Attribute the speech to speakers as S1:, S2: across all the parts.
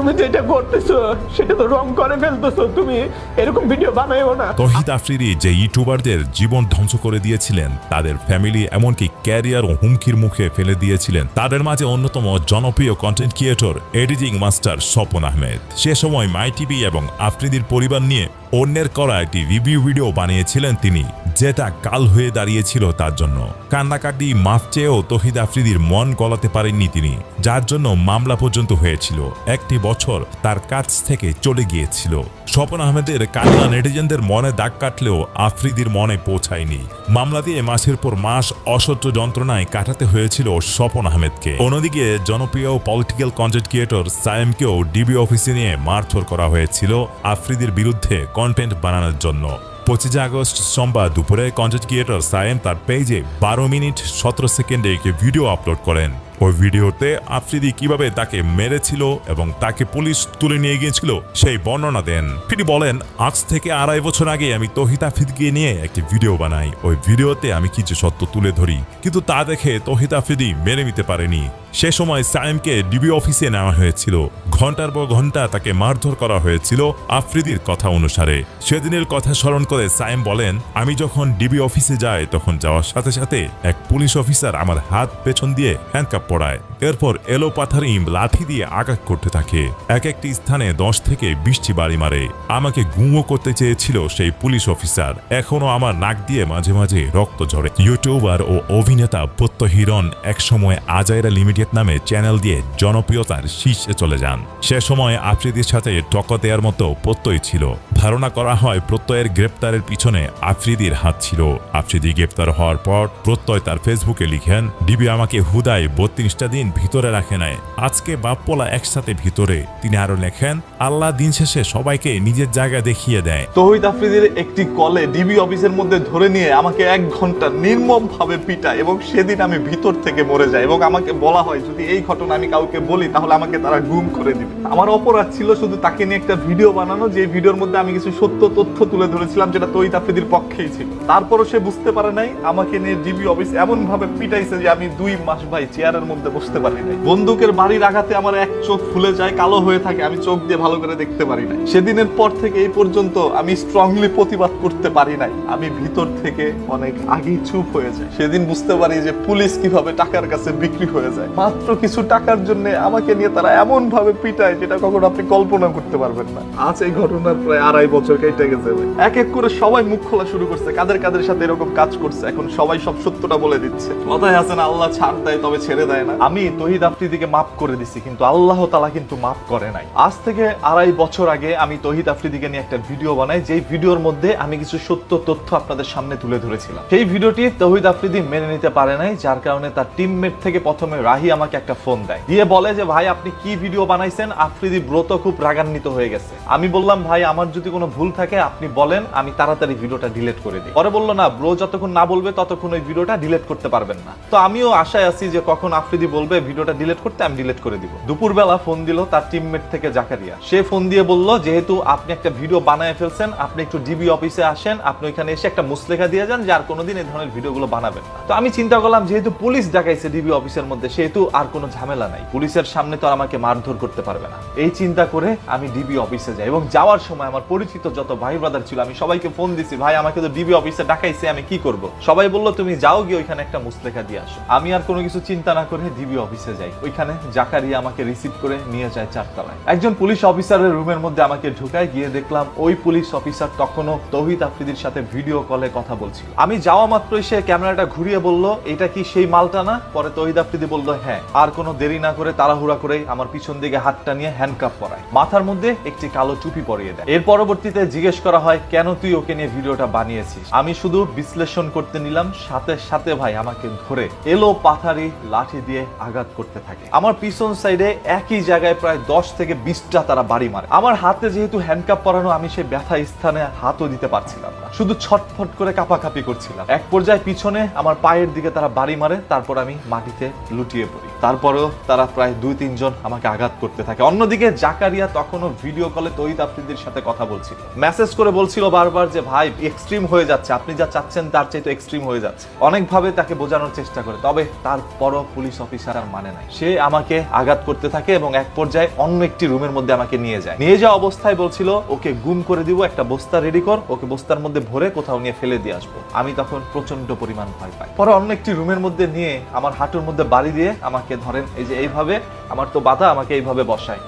S1: তুমি যেটা করতেছো, সেটা তো রং করে ফেলতেছো। তুমি এরকম ভিডিও বানাইও না।
S2: তহিদ আফ্রিদি যে ইউটিউবারদের জীবন ধ্বংস করে দিয়েছিলেন, তাদের ফ্যামিলি এমনকি ক্যারিয়ার ও হুমকির মুখে ফেলে দিয়েছিলেন। তাদের মাঝে অন্যতম জনপ্রিয় content creator editing master Swapan Ahmed. সে সময় মাই টিভি এবং আফ্রিদির পরিবার নিয়ে অন্যের করা একটি রিভিউ ভিডিও বানিয়েছিলেন তিনি, যেটা কাল হয়ে দাঁড়িয়েছিল তার জন্য। কান্নাকাটি, মাফ চেয়েও তহিদ আফ্রিদির মন গলাতে পারেননি তিনি, যার জন্য মামলা পর্যন্ত হয়েছিল। একটি বছর তার কাছ থেকে চলে গিয়েছিল। স্বপন আহমেদের কান্না নেটিজেনদের মনে দাগ কাটলেও আফ্রিদির মনে পৌঁছায়নি। মামলা দিয়ে মাসের পর মাস অসহ্য যন্ত্রণায় কাটাতে হয়েছিল স্বপন আহমেদকে। অন্যদিকে জনপ্রিয় পলিটিক্যাল কন্টেন্ট ক্রিয়েটর সায়েমকেও ডিবি অফিসে নিয়ে মারধর করা হয়েছিল আফ্রিদির বিরুদ্ধে কন্টেন্ট বানানোর জন্য। পঁচিশে আগস্ট সোমবার দুপুরে কন্টেন্ট ক্রিয়েটর সায়েম তার পেজে বারো মিনিট সতেরো সেকেন্ডে একটি ভিডিও আপলোড করেন। ওই ভিডিওতে আফ্রিদি কীভাবে তাকে মেরেছিল এবং তাকে পুলিশ তুলে নিয়ে গিয়েছিল সেই বর্ণনা দেন। তিনি বলেন, আজ থেকে আড়াই বছর আগে আমি তহিদ আফ্রিদিকে নিয়ে একটি ভিডিও বানাই। ওই ভিডিওতে আমি কিছু সত্য তুলে ধরি, কিন্তু তা দেখে তহিদ আফ্রিদি মেনে নিতে পারেনি। সে সময় সায়েমকে ডিবি অফিসে নেওয়া হয়েছিল। ঘণ্টার পর ঘণ্টা তাকে মারধর করা হয়েছিল আফ্রিদির কথা অনুসারে। সেদিনের কথা স্মরণ করে সায়েম বলেন, আমি যখন ডিবি অফিসে যাই, তখন যাওয়ার সাথে সাথে এক পুলিশ অফিসার আমার হাত পেছন দিয়ে হ্যান্ডকাপ পড়ায় এরপর এলো পাথারি লাঠি দিয়ে আঘাত করতে থাকে। এক একটি স্থানে দশ থেকে বিশটি বাড়ি মারে। আমাকে গুঁয়ো করতে চেয়েছিল সেই পুলিশ অফিসার। এখনও আমার নাক দিয়ে মাঝে মাঝে রক্ত ঝরে। ইউটিউবার ও অভিনেতা প্রত্য হিরণ একসময় আজাইরা লিমিটেড নামে চ্যানেল দিয়ে জনপ্রিয়তার শীর্ষে চলে যান। সে সময় আফ্রিদির সাথে টক্কর দেওয়ার মতো প্রত্যয় ছিল। ধারণা করা হয় প্রত্যয়ের গ্রেপ্তারের পিছনে আফ্রিদির হাত ছিল। আফ্রিদি গ্রেপ্তার হওয়ার পর প্রত্যয় তার ফেসবুকে লিখেন, ডিবি আমাকে হুদায় বত্রিশটা দিন ভিতরে রাখে নাই। আজকে বাপ্পলা একসাথে ভিতরে। তিনি আরও লেখেন, আল্লাহ দিন শেষে সবাইকে নিজের জায়গা দেখিয়ে দেয়।
S3: তহিদ আফ্রিদির একটি কলে ডিবি অফিসের মধ্যে ধরে নিয়ে আমাকে এক ঘণ্টা নির্মম ভাবে পিটায় এবং সেদিন আমি ভিতর থেকে মরে যাই এবং আমাকে বলা হয়, যদি এই ঘটনা আমি কাউকে বলি, তাহলে আমাকে তারা গুম করে দিবে। আমার অপরাধ ছিল শুধু তাকে নিয়ে একটা ভিডিও বানানো, যে ভিডিওর মধ্যে আমি কিছু সত্য তথ্য তুলে ধরেছিলাম যেটা তহিদ আফ্রিদির পক্ষেই ছিল। তারপরও সে বুঝতে পারে নাই, আমাকে নিয়ে ডিবি অফিস এমন ভাবে পিটাইছে যে আমি দুই মাস ভাই চেয়ারের মধ্যে বসতে পারি নাই। বন্দুকের বাড়ির আঘাতে আমার এক চোখ ফুলে যায়, কালো হয়ে থাকে, আমি চোখ দিয়ে ভালো করে দেখতে পারি না সেদিনের পর থেকে এই পর্যন্ত আমি স্ট্রংলি প্রতিবাদ করতে পারি নাই। আমি ভিতর থেকে অনেক আগেই চুপ হয়ে যায় সেদিন বুঝতে পারি যে পুলিশ কীভাবে টাকার কাছে বিক্রি হয়ে যায়। মাত্র কিছু টাকার জন্য আমাকে নিয়ে তারা এমন ভাবে পিটায় যেটা কখনো আপনি কল্পনা করতে পারবেন না। আজ এই ঘটনার প্রায় আড়াই বছর কেটে গেছে এক এক করে সবাই মুখ খোলা শুরু করছে, কাদের কাদের সাথে এরকম কাজ করছে। এখন সবাই সব সত্যটা বলে দিচ্ছে। কথায় আছে না, আল্লাহ ছাড় দেয় তবে ছেড়ে দেয় না। আমি তহিদ আফ্রিদিকে মাফ করে দিছি, কিন্তু আল্লাহ তালা কিন্তু মাফ করে নাই। আজ থেকে আড়াই বছর আগে আমি তহিদ আফ্রিদিকে নিয়ে একটা ভিডিও বানাই, যেই ভিডিওর মধ্যে আমি কিছু সত্য তথ্য আপনাদের সামনে তুলে ধরেছিলাম। সেই ভিডিওটি তহিদ আফ্রিদি মেনে নিতে পারে নাই, যার কারণে তার টিমমেট থেকে প্রথমে রাহি আমাকে একটা ফোন দেয়। দিয়ে বলে যে, ভাই, আপনি কি ভিডিও বানাইছেন? আফ্রিদি ব্রত খুব রাগান্বিত হয়ে গেছে। আমি বললাম, ভাই, আমার যদি কোনো ভুল থাকে, আপনি বলেন, আমি তাড়াতাড়ি ভিডিওটা ডিলিট করে দিই। পরে বলল, না, ব্রো, যতক্ষণ না বলবে, ততক্ষণ ওই ভিডিওটা ডিলিট করতে পারবেন না। তো আমিও আশায় আছি যে, কখন আফ্রিদি বলবে ভিডিওটা ডিলিট করতে আমি ডিলিট করে দিব। দুপুরবেলা ফোন দিল তার টিমমেট থেকে জাকারিয়া। সে ফোন দিয়ে বলল, যেহেতু আপনি একটা ভিডিও বানায় ফেলছেন, আপনি একটু ডিবি অফিসে আসেন, আপনি ওইখানে এসে একটা মুসলেখা দিয়ে যান যে আর কোনোদিন এই ধরনের ভিডিওগুলো বানাবেন না। তো আমি চিন্তা করলাম, যেহেতু পুলিশ ডাকাইছে ডিবি অফিসের মধ্যে, সেহেতু আর কোনো ঝামেলা নাই। পুলিশের সামনে তো আমাকে মারধর করতে পারবে না। এই চিন্তা করে আমি ডিবি অফিসে যাই এবং যাওয়ার সময় আমার পরিচিত যত ভাই ব্রাদার ছিল, আমি সবাইকে ফোন দিছি, ভাই, আমাকে তো ডিবি অফিসে ডাকাইছে, আমি কি করব? সবাই বলল, তুমি যাও গিয়ে ওইখানে একটা মুসলেখা দিয়ে আসো। আমি আর কোনো কিছু চিন্তা না করে ডিবি অফিসে যাই। ওইখানে জাকারিয়া আমাকে রিসিভ করে নিয়ে যায় চারতলায়। একজন পুলিশ অফিসারের রুমের মধ্যে আমাকে ঢুকায়, গিয়ে দেখলাম ওই পুলিশ অফিসার তখনও তৌহিদ আফ্রিদির সাথে ভিডিও কলে কথা বলছিল। আমি যাওয়া মাত্রই সে ক্যামেরাটা ঘুরিয়ে বলল, এটা কি সেই মালটা না? পরে তৌহিদ আফ্রিদি বলল হ্যাঁ আর কোনো দেরি না করে তাড়াহুড়া করে আমার পিছন দিকে হাতটা নিয়ে হ্যান্ডকাপ পরায়। মাথার মধ্যে একটি কালো টুপি পরিয়ে দেয়। এর পরবর্তীতে জিজ্ঞেস করা হয়, কেন তুই ওকে নিয়ে ভিডিওটা বানিয়েছিস? আমি শুধু বিশ্লেষণ করতে নিলাম, সাথে সাথে ভাই আমাকে ধরে এলো পাথারি লাঠি দিয়ে আঘাত করতে থাকে। আমার পিছন সাইডে একই জায়গায় প্রায় দশ থেকে বিশটা তারা বাড়ি মারে। আমার হাতে যেহেতু হ্যান্ডকাপ পরানো, আমি সেই ব্যথা স্থানে হাতও দিতে পারছিলাম না। শুধু ছটফট করে কাপাকাপি করছিলাম। এক পর্যায়ে পিছনে আমার পায়ের দিকে তারা বাড়ি মারে, তারপর আমি মাটিতে লুটিয়ে পড়ি। তারপরেও তারা প্রায় দুই তিনজন আমাকে আঘাত করতে থাকে। অন্যদিকে জাকারিয়া তখনও ভিডিও কলে তৈত আফ্রিদির সাথে কথা বলছে বলছিল। মেসেজ করে বলছিল বারবার যে, ভাই এক্সট্রিম হয়ে যাচ্ছে। আপনি যা চাচ্ছেন তার চাইতে এক্সট্রিম হয়ে যাচ্ছে। অনেকভাবে তাকে বোঝানোর চেষ্টা করে। তবে তারপরও পুলিশ অফিসার আর মানে নাই। সে আমাকে আঘাত করতে থাকে এবং এক পর্যায়ে অন্য একটি রুমের মধ্যে আমাকে নিয়ে যায়। নিয়ে যাওয়া অবস্থায় বলছিল, ওকে গুম করে দিব, একটা বস্তা রেডি কর, ওকে বস্তার মধ্যে ভরে কোথাও নিয়ে ফেলে দিয়ে আসব। আমি তখন প্রচণ্ড পরিমাণ ভয় পাই। পরে অন্য একটি রুমের মধ্যে নিয়ে আমার হাঁটুর মধ্যে বাড়ি দিয়ে আমাকে ধরেন, এই যে এইভাবে, আমার তো বাধা, আমাকে এইভাবে বসায়।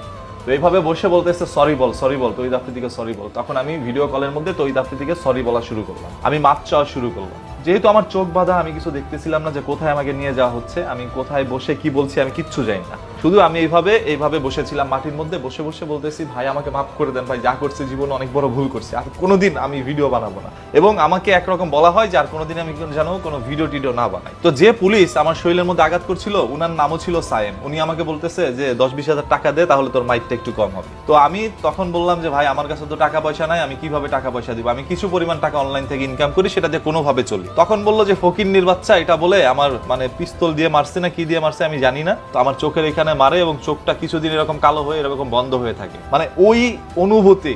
S3: তো এইভাবে বসে বলতেছে, সরি বল সরি বল তৈদ আফ্রিদিকে সরি বল। তখন আমি ভিডিও কলের মধ্যে তৈদ আফ্রিদিকে সরি বলা শুরু করলাম। আমি মাপ চাওয়া শুরু করলাম। যেহেতু আমার চোখ বাঁধা, আমি কিছু দেখতেছিলাম না যে কোথায় আমাকে নিয়ে যাওয়া হচ্ছে, আমি কোথায় বসে কি বলছি আমি কিচ্ছু যাই না। শুধু আমি এইভাবে এইভাবে বসেছিলাম মাটির মধ্যে, বসে বসে বলতেছি, ভাই, আমাকে মাফ করে দেন, ভাই, যা করছি জীবনে অনেক বড় ভুল করছি, আর কোনোদিন আমি ভিডিও বানাবো না। এবং আমাকে একরকম বলা হয় যে, আর কোনোদিন আমি যেন কোনো ভিডিও টিডিও না বানাই। তো যে পুলিশ আমার শরীরের মধ্যে আঘাত করছিল, উনার নামও ছিল সায়েম। উনি আমাকে বলতেছে যে দশ বিশ হাজার টাকা দে, তাহলে তোর মাইকটা একটু কম হবে। তো আমি তখন বললাম যে, ভাই, আমার কাছে তো টাকা পয়সা নাই, আমি কীভাবে টাকা পয়সা দিব? আমি কিছু পরিমাণ টাকা অনলাইন থেকে ইনকাম করি, সেটা দিয়ে কোনোভাবে চলি। তখন বলল যে, ফকির বাচ্চা এটা বলে আমার মানে পিস্তল দিয়ে মারছে না, কি দিয়ে মারছে, আমি জানি না। তো আমার চোখের এখানে মারে এবং চোখটা কিছুদিন এরকম কালো হয়ে, এরকম বন্ধ হয়ে থাকে। মানে ওই অনুভূতি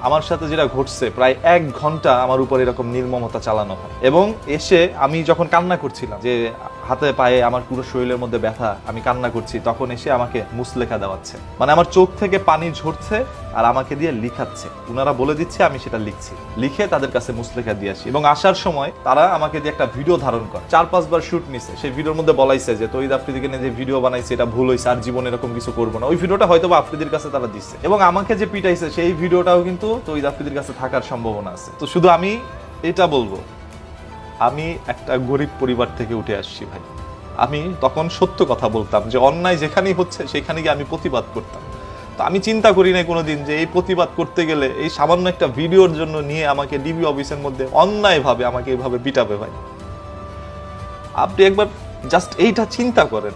S3: আমার সাথে যেটা ঘটছে, প্রায় এক ঘণ্টা আমার উপর এরকম নির্মমতা চালানো হয়। এবং এসে আমি যখন কান্না করছিলাম যে হাতে পায়ে আমার পুরো শরীরের মধ্যে ব্যথা, আমি কান্না করছি, তখন এসে আমাকে মুসলেখা দেওয়াচ্ছে। মানে আমার চোখ থেকে পানি ঝরছে আর আমাকে দিয়ে লিখাচ্ছে। উনারা বলে দিচ্ছে, আমি সেটা লিখছি। লিখে তাদের কাছে মুসলেখা দিয়ে আসি। এবং আসার সময় তারা আমাকে দিয়ে একটা ভিডিও ধারণ করে। চার পাঁচবার শুট নিছে। সেই ভিডিওর মধ্যে বলাইছে যে তৈদ আফ্রিদিকে নিয়ে যে ভিডিও বানাইছে, এটা ভুল হয়েছে আর জীবনে এরকম কিছু করব না। ওই ভিডিওটা হয়তো আফ্রিদির কাছে তারা দিচ্ছে এবং আমাকে যে পিটাইছে, সেই ভিডিওটাও কিন্তু তৈদ আফ্রিদির কাছে থাকার সম্ভাবনা আছে। তো শুধু আমি এটা বলব আমি একটা গরিব পরিবার থেকে উঠে আসছি ভাই। আমি তখন সত্য কথা বলতাম যে অন্যায় যেখানেই হচ্ছে সেখানে গিয়ে আমি প্রতিবাদ করতাম। তো আমি চিন্তা করি নাই কোনোদিন যে এই প্রতিবাদ করতে গেলে এই সামান্য একটা ভিডিওর জন্য নিয়ে আমাকে ডিবি অফিসের মধ্যে অন্যায়ভাবে আমাকে এইভাবে পিটাবে ভাই। আপনি একবার জাস্ট এইটা চিন্তা করেন।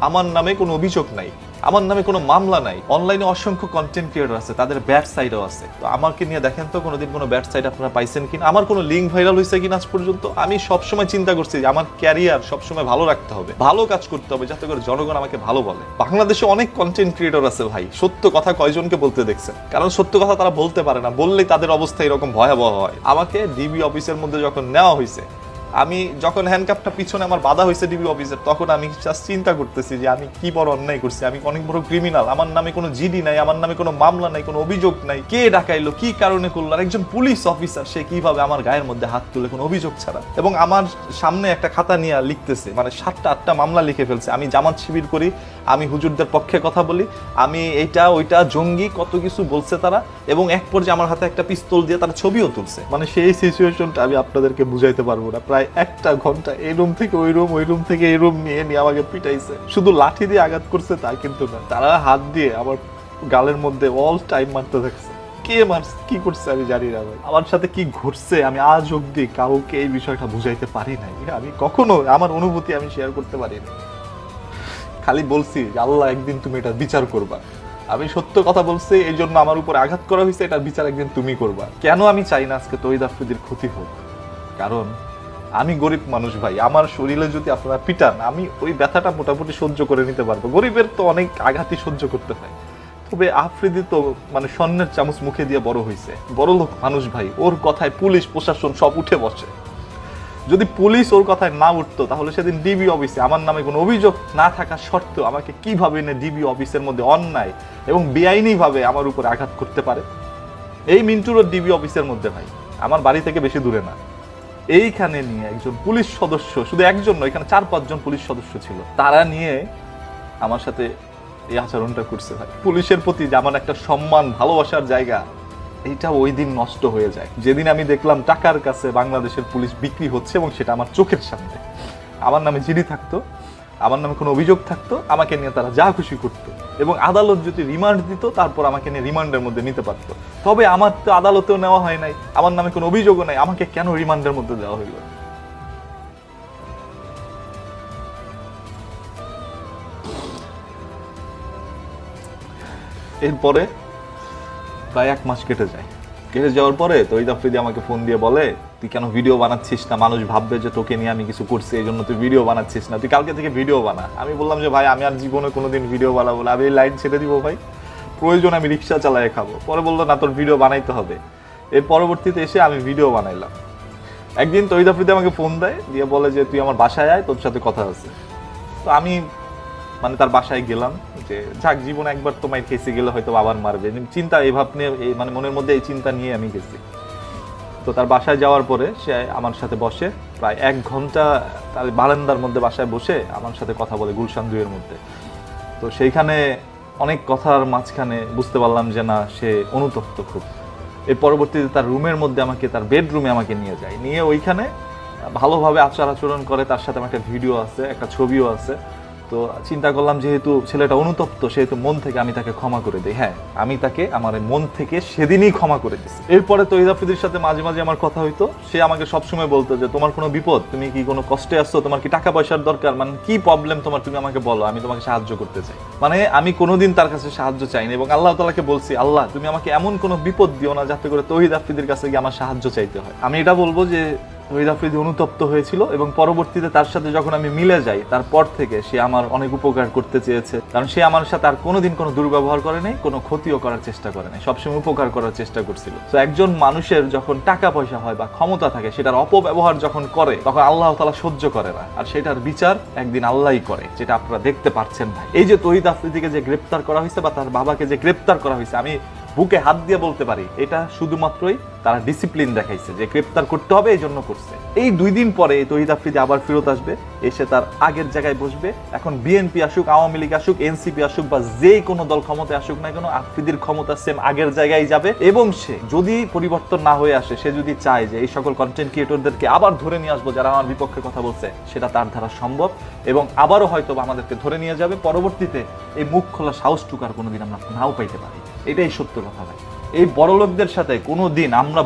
S3: আমার নামে কোনো অভিযোগ নাই। আমার নামে কোনো মামলা নাই। অনলাইনে অসংখ্য কন্টেন্ট ক্রিয়েটর আছে, তাদের ব্যাড সাইডও আছে। তো আমাকে নিয়ে দেখেন তো, কোনোদিন কোনো ব্যাড সাইড আপনারা পাইছেন কিনা? আমার কোনো লিঙ্ক ভাইরাল হয়েছে কিনা আজ পর্যন্ত? আমি সবসময় চিন্তা করছি যে আমার ক্যারিয়ার সবসময় ভালো রাখতে হবে, ভালো কাজ করতে হবে, যাতে করে জনগণ আমাকে ভালো বলে। বাংলাদেশে অনেক কন্টেন্ট ক্রিয়েটর আছে ভাই, সত্য কথা কয়জনকে বলতে দেখছেন? কারণ সত্য কথা তারা বলতে পারে না, বললেই তাদের অবস্থা এরকম ভয়াবহ হয়। আমাকে ডিবি অফিসের মধ্যে যখন নেওয়া হয়েছে আমি যখন হ্যান্ডকাপটা পিছনে আমার বাধা হয়েছে ডিবি অফিসের তখন আমি জাস্ট চিন্তা করতেছি যে আমি কি বড় অন্যায় করছি, আমি অনেক বড় ক্রিমিনাল আমার নামে কোনো জিডি নাই, আমার নামে কোনো মামলা নাই, কোনো অভিযোগ নাই, কে ডাকাইলো কি কারণে করল, আর একজন পুলিশ অফিসার সে কীভাবে আমার গায়ের মধ্যে হাত তুলে কোনো অভিযোগ ছাড়া। এবং আমার সামনে একটা খাতা নিয়ে লিখতেছে মানে সাতটা আটটা মামলা লিখে ফেলছে, আমি জামাত শিবির করি, আমি হুজুরদের পক্ষে কথা বলি, আমি এইটা, ওইটা, জঙ্গি, কত কিছু বলছে তারা, এবং এক পর্যায়ে আমার হাতে একটা পিস্তল দিয়ে তারা ছবিও তুলছে। মানে সেই সিচুয়েশনটা আমি আপনাদেরকে বুঝাইতে পারব না, প্রায় একটা ঘণ্টা এই রুম থেকে ওই রুম ওই রুম থেকে এই রুম নিয়ে নিয়ে আমাকে পিটাইছে। শুধু লাঠি দিয়ে আঘাত করছে তা কিন্তু না। তারা হাত দিয়ে আমার গালের মধ্যে অল টাইম মারতে থাকছে কে মারছে, কি করছে আমি জানি না ভাই। আমার সাথে কি ঘটছে আমি আজ অব্দি কাউকে এই বিষয়টা বুঝাইতে পারি নাই। আমি কখনো আমার অনুভূতি আমি শেয়ার করতে পারি না খালি বলছি, আল্লাহ একদিন তুমি এটা বিচার করবা। আমি সত্য কথা বলছি, এই জন্য আমার উপর আঘাত করা হয়েছে, এটার বিচার একদিন তুমি করবা। কেন আমি চাই না আজকে তৈদ আফ্রিদির ক্ষতি হোক? কারণ আমি গরিব মানুষ ভাই, আমার শরীরে যদি আপনারা পিটান, আমি ওই ব্যথাটা মোটামুটি সহ্য করে নিতে পারব। গরিবের তো অনেক আঘাতই সহ্য করতে হয়। তবে আফ্রিদি তো মানে স্বর্ণের চামচ মুখে দিয়ে বড় হয়েছে বড় লোক মানুষ ভাই, ওর কথায় পুলিশ, প্রশাসন সব উঠে বসে। যদি পুলিশ ওর কথায় না উঠতো, তাহলে সেদিন ডিবি অফিসে, আমার নামে কোনো অভিযোগ না থাকা সত্ত্বেও আমাকে কীভাবে এনে ডিবি অফিসের মধ্যে অন্যায় এবং বেআইনি ভাবে আমার উপর আঘাত করতে পারে? এই মিন্টুরও ডিবি অফিসের মধ্যে ভাই, আমার বাড়ি থেকে বেশি দূরে না। এইখানে নিয়ে একজন পুলিশ সদস্য, শুধু একজন নয়, এখানে চার, পাঁচজন পুলিশ সদস্য ছিল। তারা নিয়ে আমার সাথে এই আচরণটা করছে ভাই। পুলিশের প্রতি যে আমার একটা সম্মান, ভালোবাসার জায়গা, এইটা ওই দিন নষ্ট হয়ে যায়। যেদিন আমি দেখলাম টাকার কাছে বাংলাদেশের পুলিশ বিক্রি হচ্ছে এবং সেটা আমার চোখের সামনে। আমার নামে জিডি থাকতো, আমার নামে কোনো অভিযোগ থাকতো, আমাকে নিয়ে তারা যা খুশি করতো। এবং আদালত যদি রিমান্ড দিত, তারপর আমাকে নিয়ে রিমান্ডের মধ্যে নিতে পারত। তবে আমার তো আদালতেও নেওয়া হয় নাই, আমার নামে কোনো অভিযোগও নাই, আমাকে কেন রিমান্ডের মধ্যে দেওয়া হইল? এরপরে প্রায় এক মাস কেটে যায়। কেটে যাওয়ার পরে তৈদ আফ্রিদি আমাকে ফোন দিয়ে বলে, তুই কেন ভিডিও বানাচ্ছিস না? মানুষ ভাববে যে তোকে নিয়ে আমি কিছু করছি, এই জন্য তুই ভিডিও বানাচ্ছিস না। তুই কালকে থেকে ভিডিও বানা। আমি বললাম যে, ভাই, আমি আর জীবনে কোনোদিন ভিডিও বানাবো না। আমি এই লাইন ছেড়ে দিব, ভাই। প্রয়োজন আমি রিক্সা চালায় খাব। পরে বলল, না, তোর ভিডিও বানাইতে হবে। এর পরবর্তীতে এসে আমি ভিডিও বানাইলাম। একদিন আফ্রিদি আমাকে ফোন দেয়, দিয়ে বলে যে, তুই আমার বাসায় আয়, তোর সাথে কথা আছে। তো আমি মানে তার বাসায় গেলাম যে, যাক, জীবনে একবার তো মাইর খেসে গেলে হয়তো আবার মারবে। চিন্তা, এই ভাব নিয়ে মানে মনের মধ্যে এই চিন্তা নিয়ে আমি গেছি। তো তার বাসায় যাওয়ার পরে সে আমার সাথে বসে, প্রায় এক ঘণ্টা তার বারান্দার মধ্যে বাসায় বসে আমার সাথে কথা বলে গুলশান দুইয়ের মধ্যে। তো সেইখানে অনেক কথার মাঝখানে বুঝতে পারলাম যে, না, সে অনুতপ্ত খুব। এর পরবর্তীতে তার রুমের মধ্যে আমাকে, তার বেডরুমে আমাকে নিয়ে যায়। নিয়ে ওইখানে ভালোভাবে আচার আচরণ করে, তার সাথে আমার একটা ভিডিও আছে, একটা ছবিও আছে। তো চিন্তা করলাম যেহেতু ছেলেটা অনুতপ্ত, সেহেতু মন থেকে আমি তাকে ক্ষমা করে দিই। হ্যাঁ আমি তাকে আমার মন থেকে সেদিনই ক্ষমা করে দিচ্ছি এরপরে তহিদ আফ্রিদির সাথে মাঝে মাঝে আমার কথা হইতো। সে আমাকে সবসময় বলতো যে, তোমার কোনো বিপদ? তুমি কি কোনো কষ্টে আসছো তোমার কি টাকা পয়সার দরকার? মানে কি প্রবলেম তোমার? তুমি আমাকে বলো, আমি তোমাকে সাহায্য করতে চাই। মানে আমি কোনোদিন তার কাছে সাহায্য চাইনি এবং আল্লাহ তালাকে বলছি, আল্লাহ, তুমি আমাকে এমন কোনো বিপদ দিও না যাতে করে তহিদ আফ্রিদির কাছে গিয়ে আমার সাহায্য চাইতে হয়। আমি এটা বলব যে তহিদ আফ্রিদি অনুতপ্ত হয়েছিল এবং পরবর্তীতে তার সাথে যখন আমি মিলে যাই, তারপর থেকে সে আমার অনেক উপকার করতে চেয়েছে। কারণ সে আমার সাথে আর কোনোদিন কোনো দুর্ব্যবহার করে নাই, কোনো ক্ষতিও করার চেষ্টা করে নাই, সবসময় উপকার করার চেষ্টা করছিল। তো একজন মানুষের যখন টাকা পয়সা হয় বা ক্ষমতা থাকে, সেটার অপব্যবহার যখন করে, তখন আল্লাহ তালা সহ্য করে না। আর সেটার বিচার একদিন আল্লাহই করে, যেটা আপনারা দেখতে পাচ্ছেন ভাই এই যে তহিদ আফ্রিদিকে যে গ্রেপ্তার করা হয়েছে বা তার বাবাকে যে গ্রেপ্তার করা হয়েছে, আমি বুকে হাত দিয়ে বলতে পারি, এটা শুধুমাত্রই তারা ডিসিপ্লিন দেখাইছে যে গ্রেপ্তার করতে হবে এই জন্য করছে। এই দুই দিন পরে তহিদ আফ্রিদি আবার ফেরত আসবে, এসে তার আগের জায়গায় বসবে। এখন বিএনপি আসুক, আওয়ামী লীগ আসুক এনসিপি আসুক বা যে কোনো দল ক্ষমতায় আসুক না কেন, আফ্রিদির ক্ষমতা সেম আগের জায়গায় যাবে। এবং সে যদি পরিবর্তন না হয়ে আসে, সে যদি চায় যে এই সকল কন্টেন্ট ক্রিয়েটরদেরকে আবার ধরে নিয়ে আসব, যারা আমার বিপক্ষে কথা বলছে, সেটা তার দ্বারা সম্ভব। এবং আবারও হয়তো আমাদেরকে ধরে নিয়ে যাবে। পরবর্তীতে এই মুখ খোলা সাহস টুকার কোনোদিন আমরা নাও পাইতে পারি। এটাই সত্য কথা ভাই। এই বড় লোকদের সাথে কোনো দিন আমরা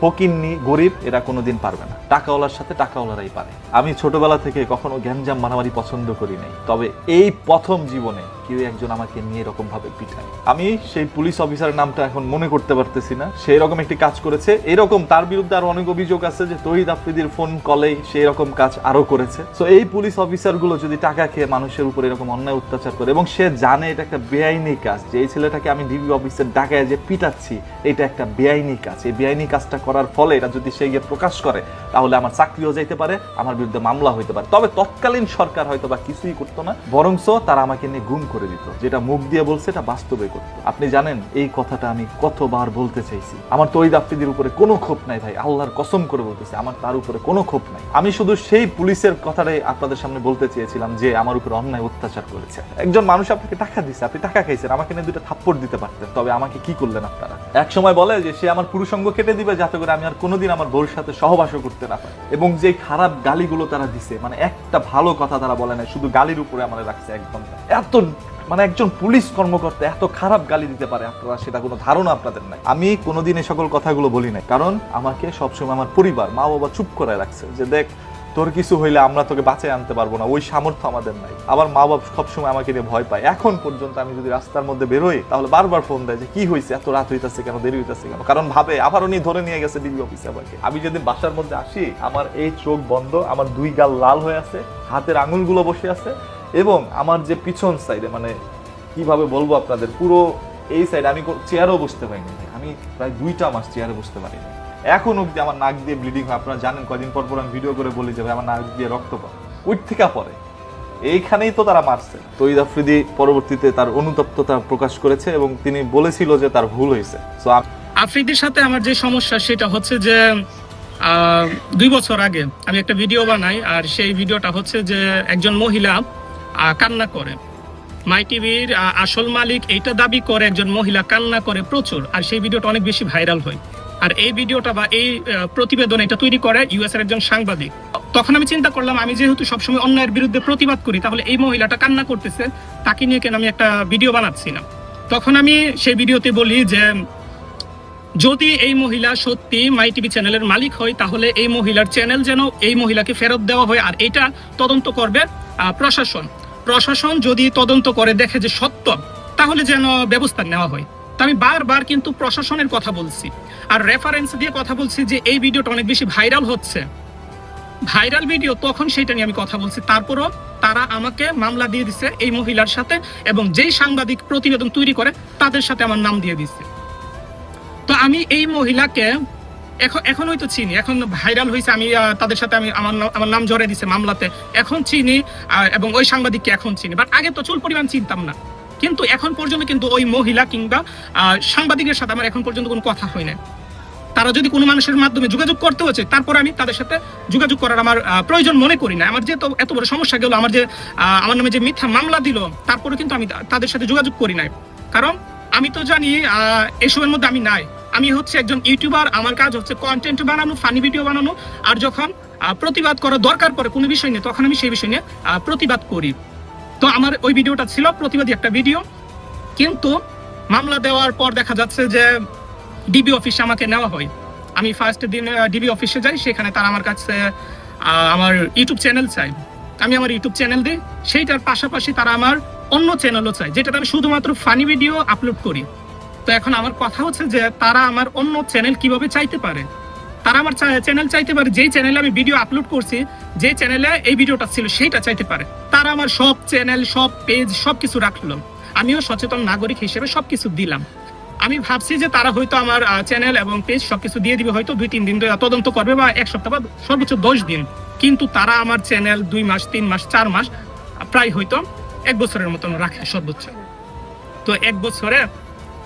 S3: ফকিন্নি গরিব, এরা কোনো দিন পারবে না। টাকাওয়ালার সাথে টাকাওয়ালারাই পারে। আমি ছোটবেলা থেকে কখনো গ্যাঞ্জাম মারামারি পছন্দ করি নাই। তবে এই প্রথম জীবনে কেউ একজন আমাকে নিয়ে এরকম ভাবে পিঠায় আমি সেই পুলিশ অফিসারের নামটা এখন মনে করতে পারতেছি না। সেই রকম একটি কাজ করেছে। এরকম তার বিরুদ্ধে আরও অনেক অভিযোগ আছে যে তহিদ আফ্রিদির ফোন কলেই সেই রকম কাজ আরও করেছে। তো এই পুলিশ অফিসারগুলো যদি টাকা খেয়ে মানুষের উপর এরকম অন্যায় অত্যাচার করে, এবং সে জানে এটা একটা বেআইনি কাজ, যে এই ছেলেটাকে আমি ডিবি অফিসের ডাকায় যে পিটাচ্ছি, এটা একটা বেআইনি কাজ। এই বেআইনি কাজটা করার ফলে এটা যদি সে গিয়ে প্রকাশ করে, তাহলে আমার চাকরিও যাইতে পারে, আমার বিরুদ্ধে মামলা হইতে পারে। তবে তৎকালীন সরকার হয়তো বা কিছুই করতো না বরংস তারা আমাকে নিয়ে গুম করে দিত, যেটা মুখ দিয়ে বলছে, এটা বাস্তবে করতো। আপনি জানেন, এই কথাটা আমি কতবার বলতে চাইছি। আমার তৈদ আফ্রিদির উপরে কোনো ক্ষোভ নাই ভাই, আল্লাহর কসম করে বলতেছি, আমার তার উপরে কোনো ক্ষোভ নাই। আমি শুধু সেই পুলিশের কথাটাই আপনাদের সামনে বলতে চেয়েছিলাম যে আমার উপরে অন্যায় অত্যাচার করেছে। একজন মানুষ আপনাকে টাকা দিচ্ছে আপনি টাকা খাইছেন, আমাকে নিয়ে দুটো থাপ্পড় দিতে পারতেন, তবে আমাকে কি করলেন আপনারা? এক সময় বলে যে, সে আমার পুরুষঙ্গ কেটে দিবে, যাতে করে আমি আর কোনোদিন আমার বউর সাথে সহবাসও করতে না পারি। এবং যে খারাপ গালিগুলো তারা দিছে মানে একটা ভালো কথা তারা বলে না শুধু গালির উপরে আমার রাখছে, একদম। এত মানে একজন পুলিশ কর্মকর্তা এত খারাপ গালি দিতে পারে আপনারা, সেটা কোনো ধারণা আপনাদের নাই। আমি কোনোদিন এই সকল কথাগুলো বলি নাই, কারণ আমাকে সবসময় আমার পরিবার মা বাবা চুপ করে রাখছে যে, দেখ, তোর কিছু হইলে আমরা তোকে বাঁচায় আনতে পারব না, ওই সামর্থ্য আমাদের নাই। আবার মা বাবা সবসময় আমাকে নিয়ে ভয় পায়। এখন পর্যন্ত আমি যদি রাস্তার মধ্যে বেরোই, তাহলে বারবার ফোন দেয় যে, কি হয়েছে এত রাত হইতেছে কেন? দেরি হইতেছে কেন? কারণ ভাবে, আবার উনি ধরে নিয়ে গেছে ডিবি অফিসে আমাকে। আমি যেদিন বাসার মধ্যে আসি, আমার এই চোখ বন্ধ, আমার দুই গাল লাল হয়ে আছে, হাতের আঙুলগুলো বসে আছে এবং আমার যে পিছন সাইডে মানে কীভাবে বলব আপনাদের, পুরো এই সাইডে আমি চেয়ারও বসতে পারিনি। আমি প্রায় দুইটা মাস চেয়ারে বসতে পারিনি। এখন অব্দি আমার নাক দিয়ে ব্লিডিং হয়। আপনারা জানেন কদিন পর পর আমি ভিডিও করে বলি যাবে আমার নাক দিয়ে রক্ত পড়ে। উইট থেকে পরে এইখানেই তো তারা মারছে। তৈদ আফ্রিদি পরবর্তীতে তার অনুতপ্ততা প্রকাশ করেছে এবং তিনি বলেছিল যে তার ভুল হয়েছে। সো
S4: আফ্রিদির সাথে আমার যে সমস্যা, সেটা হচ্ছে যে দুই বছর আগে আমি একটা ভিডিও বানাই, আর সেই ভিডিওটা হচ্ছে যে, একজন মহিলা কান্না করে। মাই টিভির আসল মালিক এইটা দাবি করে, একজন মহিলা কান্না করে প্রচুর, আর সেই ভিডিওটা অনেক বেশি ভাইরাল হয়। আর এই ভিডিওটা বা এই প্রতিবেদন এটা তৈরি করে ইউএস এর একজন সাংবাদিক। তখন আমি চিন্তা করলাম, আমি যেহেতু সবসময় অন্যায়ের বিরুদ্ধে প্রতিবাদ করি, তাহলে এই মহিলাটা কান্না করতেছে, তাকে নিয়ে কেন আমি একটা ভিডিও বানাচ্ছি না? তখন আমি সেই ভিডিওতে বলি যে যদি এই মহিলা সত্যি মাই টিভি চ্যানেলের মালিক হয়, তাহলে এই মহিলার চ্যানেল যেন এই মহিলাকে ফেরত দেওয়া হয়, আর এটা তদন্ত করবে প্রশাসন। প্রশাসন যদি তদন্ত করে, দেখে যে সত্য, তাহলে যেন ব্যবস্থা নেওয়া হয়। তো আমি বারবার কিন্তু প্রশাসনের কথা বলছি, আর রেফারেন্স দিয়ে কথা বলছি যে এই ভিডিওটা অনেক বেশি ভাইরাল হচ্ছে। ভাইরাল ভিডিও তখন সেটা নিয়ে আমি কথা বলছি। তারপরও তারা আমাকে মামলা দিয়ে দিছে এই মহিলার সাথে, এবং যেই সাংবাদিক প্রতিবেদন তৈরি করে, তাদের সাথে আমার নাম দিয়ে দিচ্ছে তো আমি এই মহিলাকে এখন হয়তো চিনি। এখন ভাইরাল হয়েছে আমি তাদের সাথে আমি আমার আমার নাম জড়ে দিছে মামলাতে। এখন চিনি এবং ওই সাংবাদিককে এখন চিনি। বাট আগে তো চুল পরিমাণ চিনতাম না। কিন্তু এখন পর্যন্ত কিন্তু ওই মহিলা কিংবা সাংবাদিকের সাথে আমার এখন পর্যন্ত কোনো কথা হয় না তারা যদি কোনো মানুষের মাধ্যমে যোগাযোগ করতে হচ্ছে, তারপর আমি তাদের সাথে যোগাযোগ করার আমার প্রয়োজন মনে করি না। আমার যে এত বড় সমস্যা গেল, আমার যে আমার নামে যে মিথ্যা মামলা দিল তারপরে কিন্তু আমি তাদের সাথে যোগাযোগ করি নাই। কারণ আমি তো জানি এসবের মধ্যে আমি নাই। আমি হচ্ছে একজন ইউটিউবার, আমার কাজ হচ্ছে কন্টেন্ট বানানো ফানি ভিডিও বানানো, আর যখন প্রতিবাদ করার দরকার পড়ে কোনো বিষয় নিয়ে, তখন আমি সেই বিষয় নিয়ে প্রতিবাদ করি। তো আমার ওই ভিডিওটা ছিল প্রতিবাদী একটা ভিডিও। কিন্তু মামলা দেওয়ার পর দেখা যাচ্ছে যে ডিবি অফিসে আমাকে নেওয়া হয়। আমি ফার্স্ট দিন ডিবি অফিসে যাই, সেখানে তারা আমার কাছে আমার ইউটিউব চ্যানেল চাই আমি আমার ইউটিউব চ্যানেল দিই, সেইটার পাশাপাশি তারা আমার অন্য চ্যানেলও চাই, যেটাতে আমি শুধুমাত্র ফানি ভিডিও আপলোড করি। তো এখন আমার কথা হচ্ছে যে, তারা আমার অন্য চ্যানেল কীভাবে চাইতে পারে? তারা আমার চ্যানেল চাইতে পারে, যেই চ্যানেলে আমি ভিডিও আপলোড করছি, যে চ্যানেলে এই ভিডিওটা ছিল, সেইটা চাইতে পারে। তারা আমার সব চ্যানেল সব পেজ সবকিছু রাখল। আমিও সচেতন নাগরিক হিসেবে সবকিছু দিলাম। আমি ভাবছি যে তারা হয়তো আমার চ্যানেল এবং পেজ সবকিছু দিয়ে দিবে, হয়তো দুই তিন দিন তদন্ত করবে বা এক সপ্তাহ বা সর্বোচ্চ দশ দিন। কিন্তু তারা আমার চ্যানেল দুই মাস, তিন মাস, চার মাস, প্রায় হয়তো এক বছরের মতন রাখে সর্বোচ্চ। তো এক বছরে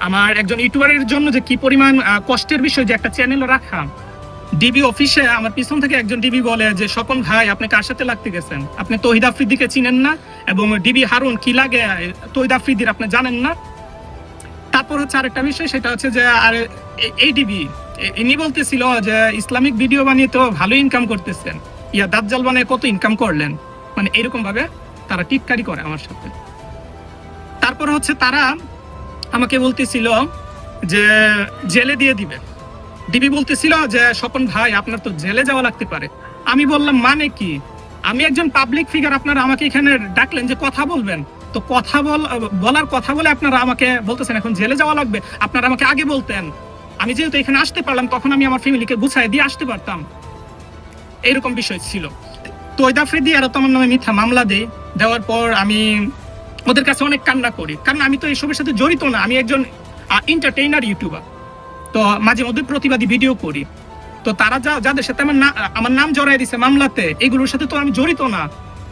S4: আমার একজন ইউটিউবারের জন্য যে কি পরিমাণ কষ্টের বিষয় যে একটা চ্যানেল রাখা ডিবি অফিসে আমার পিছন থেকে একজন ডিবি বলে যে, স্বপন ভাই, আপনি কার সাথে লাগতে গেছেন? আপনি তহিদ আফ্রিদিকে চিনেন না এবং ডিবি হারুন কি লাগে? তহিদ আফ্রিদির আপনি জানেন না? তারপর হচ্ছে আরেকটা বিষয়, সেটা হচ্ছে যে, আর এই ডিবি ইনি বলতেছিল যে, ইসলামিক ভিডিও বানিয়ে তো ভালো ইনকাম করতেছেন। ইয়া দাজ্জাল বানিয়ে কত ইনকাম করলেন? মানে এরকম ভাবে তারা টিটকারি করে আমার সাথে। তারপর হচ্ছে তারা আমাকে বলতেছিল যে, জেলে দিয়ে দিবে। ডিবি বলতেছিল যে, স্বপন ভাই, আপনার তো জেলে যাওয়া লাগতে পারে। আমি বললাম মানে কি? আমি একজন পাবলিক ফিগার আপনারা আমাকে এখানে ডাকলেন যে, কথা বলবেন। তো কথা বল, বলার কথা বলে আপনারা আমাকে বলতেছেন, এখন জেলে যাওয়া লাগবে। আপনারা আমাকে আগে বলতেন। আমি যেহেতু এখানে আসতে পারলাম, তখন আমি আমার ফ্যামিলিকে গুছাই দিয়ে আসতে পারতাম। এরকম বিষয় ছিল। তো ওই দাফরিদি আর তো আমার নামে মিথ্যা মামলা দেয়। দেওয়ার পর আমি ওদের কাছে অনেক কান্না করি। কারণ আমি তো এসবের সাথে জড়িত না, আমি একজন এন্টারটেইনার ইউটিউবার তো মাঝে মধ্যে প্রতিবাদী ভিডিও করি। তো তারা যা, যাদের সাথে আমার আমার নাম জড়াই দিছে মামলাতে, এগুলোর সাথে তো আমি জড়িত না।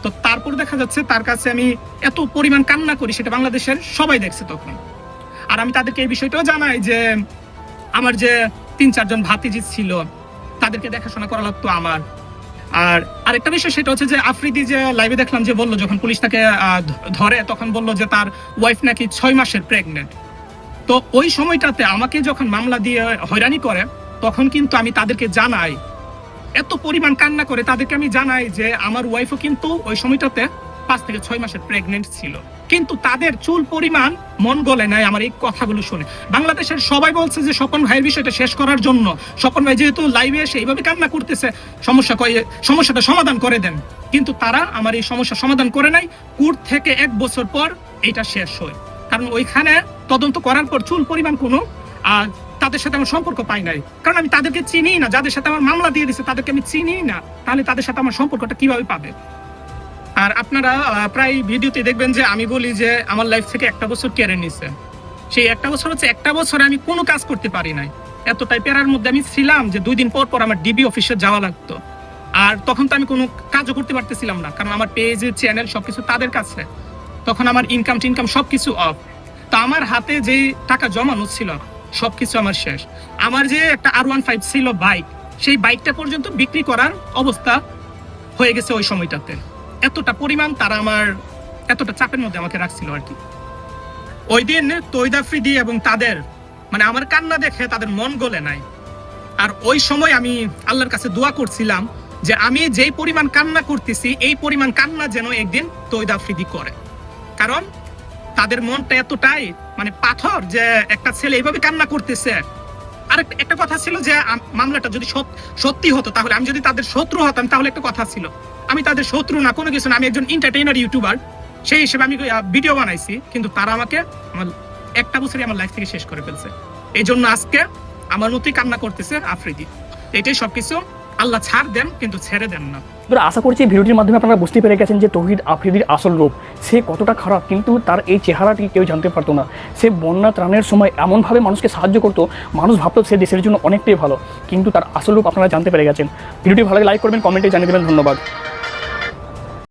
S4: তো তারপর দেখা যাচ্ছে তার কাছে আমি এত পরিমাণ কান্না করি সেটা বাংলাদেশের সবাই দেখছে তখন। আর আমি তাদেরকে এই বিষয়টাও জানাই যে, আমার যে তিন, চারজন ভাতিজি ছিল, তাদেরকে দেখাশোনা করা লাগতো আমার। আর আরেকটা বিষয় সেটা হচ্ছে যে আফ্রিদি যে লাইভে দেখলাম যে বলল যখন পুলিশ তাকে ধরে, তখন বলল যে তার ওয়াইফ নাকি ছয় মাসের প্রেগনেন্ট তো ওই সময়টাতে আমাকে যখন মামলা দিয়ে হয়রানি করে, তখন কিন্তু আমি তাদেরকে জানাই। এত পরিমাণ কান্না করে তাদেরকে আমি জানাই যে আমার ওয়াইফও কিন্তু ওই সময়টাতে পাঁচ থেকে ছয় মাসের প্রেগনেন্ট ছিল। কিন্তু তাদের চুল পরিমাণ মন গলে নাই আমার এই কথাগুলো শুনে। বাংলাদেশের সবাই বলছে যে স্বপন ভাইয়ের বিষয়টা শেষ করার জন্য। স্বপন ভাই যেহেতু লাইভে এসে এইভাবে কান্না করতেছে, সমস্যা কয়ে সমস্যাটা সমাধান করে দেন। কিন্তু তারা আমার এই সমস্যা সমাধান করে নাই। কোর্ট থেকে এক বছর পর এটা শেষ হয়। কারণ ওইখানে তদন্ত করার পর চুল পরিমাণ কোনো, আর তাদের সাথে আমার সম্পর্ক পাই নাই। কারণ আমি তাদেরকে চিনি না। যাদের সাথে আমার মামলা দিয়ে দিছে, তাদেরকে আমি চিনি না। তাহলে তাদের সাথে আমার সম্পর্কটা কীভাবে পাবে? আর আপনারা প্রায় ভিডিওতে দেখবেন যে আমি বলি যে আমার লাইফ থেকে একটা বছর কেড়ে নিছে। সেই একটা বছর হচ্ছে একটা বছরে আমি কোনো কাজ করতে পারি নাই। এতটাই পেরার মধ্যে আমি ছিলাম যে দুই দিন পর পর আমার ডিবি অফিসে যাওয়া লাগতো। আর তখন তো আমি কোনো কাজও করতে পারতেছিলাম না, কারণ আমার পেজ চ্যানেল সবকিছু তাদের কাছে। তখন আমার ইনকাম টিনকাম সবকিছু অফ তো আমার হাতে যে টাকা জমানো ছিল, সবকিছু আমার শেষ। আমার যে একটা আর ওয়ান ফাইভ ছিল বাইক সেই বাইকটা পর্যন্ত বিক্রি করার অবস্থা হয়ে গেছে ওই সময়টাতে। এতটা পরিমাণ তারা আমার এতটা চাপের মধ্যে আমাকে রাখছিল আর কি। ওই দিন তৈদাফ্রিদি এবং তাদের মানে আমার কান্না দেখে তাদের মন গলে নাই। আর ওই সময় আমি আল্লাহর কাছে দোয়া করছিলাম যে আমি যেই পরিমাণ কান্না করতেছি, এই পরিমাণ কান্না যেন একদিন তৈদাফ্রিদি করে। কারণ তাদের মনটা এতটাই মানে পাথর যে একটা ছেলে এইভাবে কান্না করতেছে আর একটা- কথা ছিল যে মামলাটা যদি সত্যি হতো, তাহলে আমি যদি তাদের শত্রু হতাম, তাহলে একটা কথা ছিল। আমি তাদের শত্রু না, কোনো কিছু না, আমি একজন এন্টারটেইনার ইউটিউবার সেই হিসেবে আমি ভিডিও বানাইছি, কিন্তু তারা আমাকে আমার একটা বছরই আমার লাইফ থেকে শেষ করে ফেলছে। এই জন্য আজকে আমার মতোই কান্না করতেছে আফ্রিদি। এটাই সবকিছু। আল্লাহ ছাড় দেন, কিন্তু ছেড়ে দেন না।
S5: বন্ধুরা আশা করছি ভিডিওটির মাধ্যমে আপনারা বুঝতে পেরে গেছেন যে তৌহিদ আফ্রিদির আসল রূপ। সে কতটা খারাপ, কিন্তু তার এই চেহারাটি কেউ জানতে পারতো না। সে বন্যা ত্রাণের সময় এমনভাবে মানুষকে সাহায্য করতো, মানুষ ভাবত সে দেশের জন্য অনেকটাই ভালো। কিন্তু তার আসল রূপ আপনারা জানতে পেরে গেছেন। ভিডিওটি ভালো লাগে লাইক করবেন কমেন্টে জানিয়ে দেবেন ধন্যবাদ।